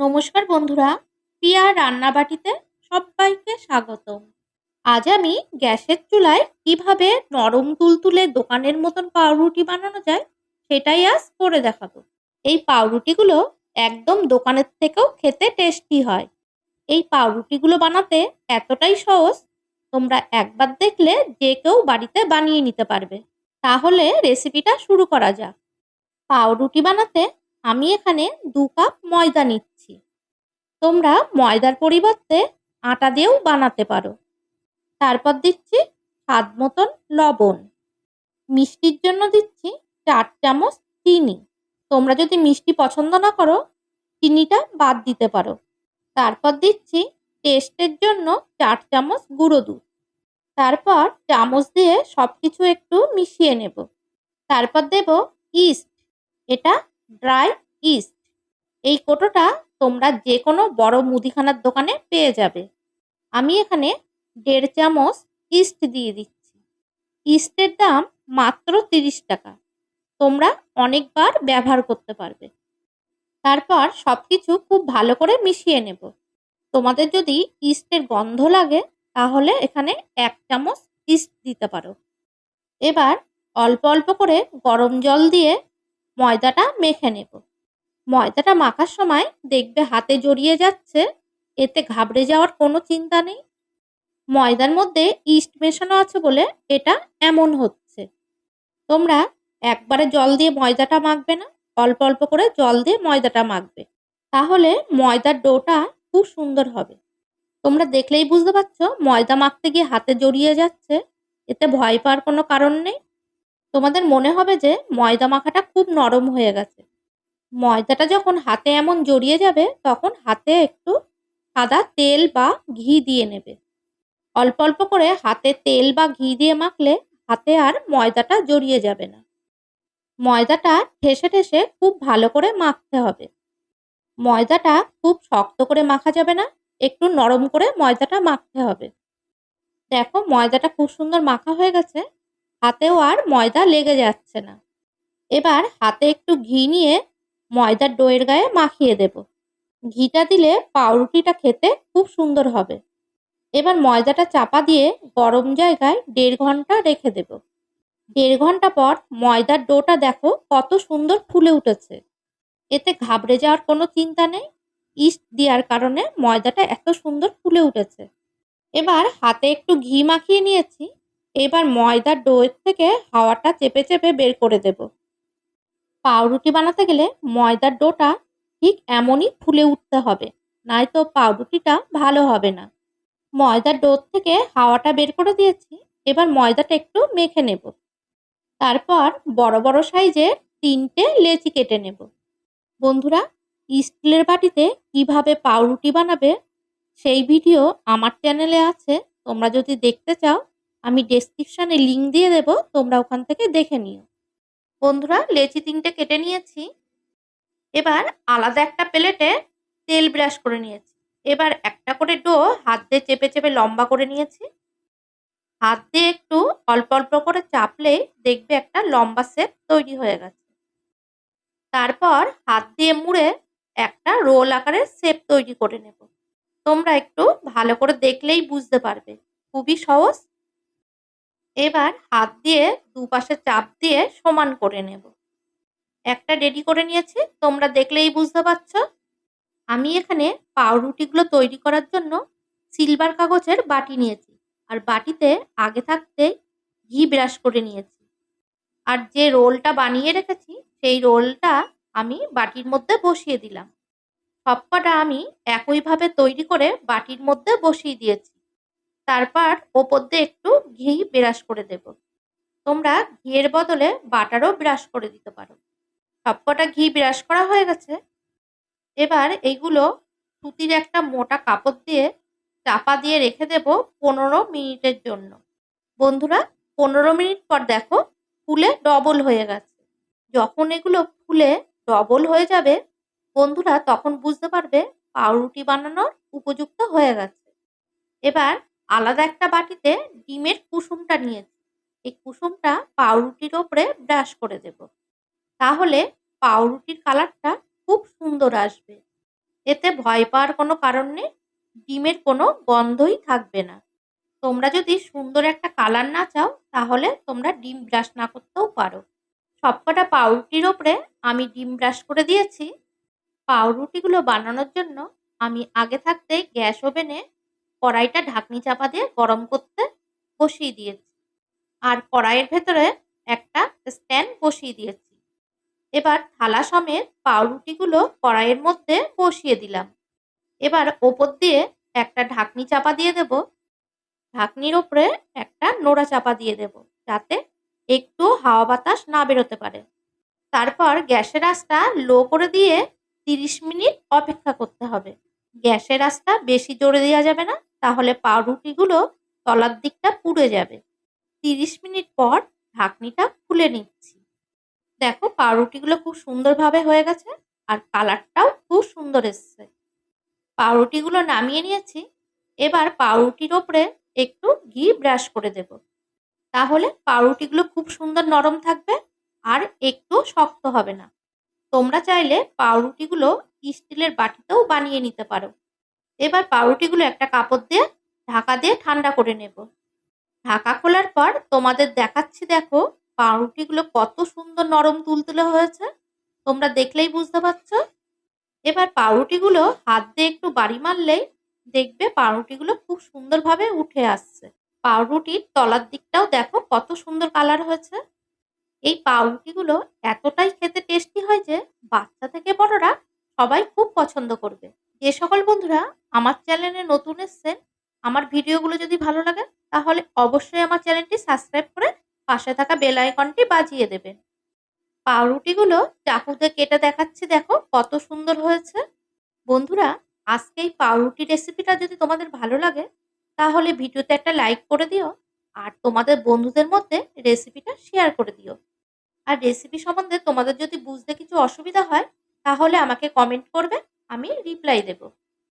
নমস্কার বন্ধুরা, পিয়ার রান্নাবাটিতে সবাইকে স্বাগতম। আজ আমি গ্যাসের চুলায় কীভাবে নরম তুলতুলে দোকানের মতন পাউরুটি বানানো যায়, সেটাই আজ করে দেখাবো। এই পাউরুটিগুলো একদম দোকানের থেকেও খেতে টেস্টি হয়। এই পাউরুটিগুলো বানাতে এতটাই সহজ, তোমরা একবার দেখলে যে কেউ বাড়িতে বানিয়ে নিতে পারবে। তাহলে রেসিপিটা শুরু করা যাক। পাউরুটি বানাতে আমি এখানে দু কাপ ময়দা নিচ্ছি। তোমরা ময়দার পরিবর্তে আটা দিয়েও বানাতে পারো। তারপর দিচ্ছি স্বাদ মতন লবণ। মিষ্টির জন্য দিচ্ছি চার চামচ চিনি। তোমরা যদি মিষ্টি পছন্দ না করো, চিনিটা বাদ দিতে পারো। তারপর দিচ্ছি টেস্টের জন্য চার চামচ গুঁড়ো দুধ। তারপর চামচ দিয়ে সব কিছু একটু মিশিয়ে নেব। তারপর দেব ইস্ট। এটা ড্রাই ইস্ট। এই কোটোটা তোমরা যে কোনো বড় মুদিখানার দোকানে পেয়ে যাবে। আমি এখানে দেড় চামচ ইস্ট দিয়ে দিচ্ছি। ইস্টের দাম মাত্র তিরিশ টাকা। তোমরা অনেকবার ব্যবহার করতে পারবে। তারপর সব কিছু খুব ভালো করে মিশিয়ে নেব। তোমাদের যদি ইস্টের গন্ধ লাগে, তাহলে এখানে এক চামচ ইস্ট দিতে পারো। এবার অল্প অল্প করে গরম জল দিয়ে ময়দাটা মেখে নেব। ময়দাটা মাখার সময় দেখবে হাতে জড়িয়ে যাচ্ছে, এতে ঘাবড়ে যাওয়ার কোনো চিন্তা নেই। ময়দার মধ্যে ইস্ট মেশানো আছে বলে এটা এমন হচ্ছে। তোমরা একবারে জল দিয়ে ময়দাটা মাখবে না, অল্প অল্প করে জল দিয়ে ময়দাটা মাখবে। তাহলে ময়দার ডোটা খুব সুন্দর হবে। তোমরা দেখলেই বুঝতে পারছ, ময়দা মাখতে গিয়ে হাতে জড়িয়ে যাচ্ছে, এতে ভয় পাওয়ার কোনো কারণ নেই। তোমাদের মনে হবে যে ময়দা মাখাটা খুব নরম হয়ে গেছে। ময়দাটা যখন হাতে এমন জড়িয়ে যাবে, তখন হাতে একটু সাদা তেল বা ঘি দিয়ে নেবে। অল্প অল্প করে হাতে তেল বা ঘি দিয়ে মাখলে হাতে আর ময়দাটা জড়িয়ে যাবে না। ময়দাটা ঠেসে ঠেসে খুব ভালো করে মাখতে হবে। ময়দাটা খুব শক্ত করে মাখা যাবে না, একটু নরম করে ময়দাটা মাখতে হবে। দেখো ময়দাটা খুব সুন্দর মাখা হয়ে গেছে। হাতেও আর ময়দা লেগে যাচ্ছে না। এবার হাতে একটু ঘি নিয়ে ময়দার ডোয়ের গায়ে মাখিয়ে দেব। ঘিটা দিলে পাউরুটিটা খেতে খুব সুন্দর হবে। এবার ময়দাটা চাপা দিয়ে গরম জায়গায় দেড় ঘণ্টা রেখে দেব। দেড় ঘণ্টা পর ময়দার ডোটা দেখো কত সুন্দর ফুলে উঠেছে। এতে ঘাবড়ে যাওয়ার কোনো চিন্তা নেই। ইস্ট দেওয়ার কারণে ময়দাটা এত সুন্দর ফুলে উঠেছে। এবার হাতে একটু ঘি মাখিয়ে নিয়েছি। এবার ময়দার ডোয়ের থেকে হাওয়াটা চেপে চেপে বের করে দেব। পাউরুটি বানাতে গেলে ময়দার ডোটা ঠিক এমনই ফুলে উঠতে হবে নয়তো পাউরুটিটা ভালো হবে না। ময়দার ডোর থেকে হাওয়াটা বের করে দিয়েছি, এবার ময়দাটা একটু মেখে নেব। তারপর বড় বড় সাইজের তিনটে লেচি কেটে নেব। বন্ধুরা, স্টিলের বাটিতে কীভাবে পাউরুটি বানাবে সেই ভিডিও আমার চ্যানেলে আছে, তোমরা যদি দেখতে চাও আমি ডেসক্রিপশানে লিঙ্ক দিয়ে দেব, তোমরা ওখান থেকে দেখে নিও। বন্ধুরা, লেচি তিনটে কেটে নিয়েছি। এবার আলাদা একটা প্লেটে তেল ব্রাশ করে নিয়েছি। এবার একটা করে ডো হাত দিয়ে চেপে চেপে লম্বা করে নিয়েছি। হাত দিয়ে একটু অল্প অল্প করে চাপলেই দেখবে একটা লম্বা শেপ তৈরি হয়ে গেছে। তারপর হাত দিয়ে মুড়ে একটা রোল আকারের শেপ তৈরি করে নেব। তোমরা একটু ভালো করে দেখলেই বুঝতে পারবে। খুবই সহজ এবার হাত দিয়ে দুপাশে চাপ দিয়ে সমান করে নেব। একটা রেডি করে নিয়েছি, তোমরা দেখলেই বুঝতে পারছ। আমি এখানে পাউরুটিগুলো তৈরি করার জন্য সিলভার কাগজের বাটি নিয়েছি আর বাটিতে আগে থাকতে ঘি ব্রাশ করে নিয়েছি। আর যে রোলটা বানিয়ে রেখেছি, সেই রোলটা আমি বাটির মধ্যে বসিয়ে দিলাম। সবকটা আমি একইভাবে তৈরি করে বাটির মধ্যে বসিয়ে দিয়েছি। তারপর ওপর দিয়ে একটু ঘি ব্রাশ করে দেব। তোমরা ঘিয়ের বদলে বাটারও ব্রাশ করে দিতে পারো। সবকটা ঘি ব্রাশ করা হয়ে গেছে। এবার এইগুলো সুতির একটা মোটা কাপড় দিয়ে চাপা দিয়ে রেখে দেব পনেরো মিনিটের জন্য। বন্ধুরা, পনেরো মিনিট পর দেখো ফুলে ডবল হয়ে গেছে। যখন এগুলো ফুলে ডবল হয়ে যাবে, বন্ধুরা তখন বুঝতে পারবে পাউরুটি বানানোর উপযুক্ত হয়ে গেছে। এবার আলাদা একটা বাটিতে ডিমের কুসুমটা নিয়েছি। এই কুসুমটা পাউরুটির ওপরে ব্রাশ করে দেব। তাহলে পাউরুটির কালারটা খুব সুন্দর আসবে। এতে ভয় পাওয়ার কোনো কারণ নেই, ডিমের কোনো গন্ধই থাকবে না। তোমরা যদি সুন্দর একটা কালার না চাও, তাহলে তোমরা ডিম ব্রাশ না করতেও পারো। সবকটা পাউরুটির ওপরে আমি ডিম ব্রাশ করে দিয়েছি। পাউরুটিগুলো বানানোর জন্য আমি আগে থাকতেই গ্যাস ওভেনে কড়াইটা ঢাকনি চাপা দিয়ে গরম করতে বসিয়ে দিয়েছি। আর কড়াইয়ের ভেতরে একটা স্ট্যান্ড বসিয়ে দিয়েছি। এবার থালা সমেত পাউরুটিগুলো কড়াইয়ের মধ্যে বসিয়ে দিলাম। এবার ওপর দিয়ে একটা ঢাকনি চাপা দিয়ে দেব। ঢাকনির ওপরে একটা নোড়া চাপা দিয়ে দেব যাতে একটু হাওয়া বাতাস না বেরোতে পারে। তারপর গ্যাসের আঁচটা লো করে দিয়ে তিরিশ মিনিট অপেক্ষা করতে হবে। গ্যাসের আঁচটা বেশি জোরে দেওয়া যাবে না। তাহলে পাউরুটিগুলো তলার দিকটা পুড়ে যাবে। তিরিশ মিনিট পর ঢাকনিটা খুলে নিচ্ছি। দেখো পাউরুটিগুলো খুব সুন্দরভাবে হয়ে গেছে আর কালারটাও খুব সুন্দর এসছে। পাউরুটিগুলো নামিয়ে নিয়েছি, এবার পাউরুটির ওপরে একটু ঘি ব্রাশ করে দেব। তাহলে পাউরুটিগুলো খুব সুন্দর নরম থাকবে আর একটু শক্ত হবে না। তোমরা চাইলে পাউরুটিগুলো স্টিলের বাটিতেও বানিয়ে নিতে পারো। এবার পাউরুটিগুলো একটা কাপড় দিয়ে ঢাকা দিয়ে ঠান্ডা করে নেব। ঢাকা খোলার পর তোমাদের দেখাচ্ছি দেখো পাউরুটিগুলো কত সুন্দর নরম তুলতুলে হয়েছে। তোমরা দেখলেই বুঝতে পারছ। এবার পাউরুটিগুলো হাত দিয়ে একটু বাড়ি মারলেই দেখবে পাউরুটিগুলো খুব সুন্দরভাবে উঠে আসছে। পাউরুটির তলার দিকটাও দেখো কত সুন্দর কালার হয়েছে। এই পাউরুটিগুলো এতটাই খেতে টেস্টি হয় যে বাচ্চা থেকে বড়রা সবাই খুব পছন্দ করবে। যে সকল বন্ধুরা, আমার চ্যানেলে নতুন এসছেন, আমার ভিডিওগুলো যদি ভালো লাগে, তাহলে অবশ্যই আমার চ্যানেলটি সাবস্ক্রাইব করে পাশে থাকা বেল আইকনটি বাজিয়ে দেবেন। পাউরুটিগুলো চাকুতে কেটে দেখাচ্ছি, দেখো কত সুন্দর হয়েছে। বন্ধুরা, আজকে এই পাউরুটি রেসিপিটা যদি তোমাদের ভালো লাগে, তাহলে ভিডিওতে একটা লাইক করে দিও, আর তোমাদের বন্ধুদের মধ্যে রেসিপিটা শেয়ার করে দিও। আর রেসিপি সম্বন্ধে তোমাদের যদি বুঝতে কিছু অসুবিধা হয়, তাহলে আমাকে কমেন্ট করবে আমি রিপ্লাই দেবো।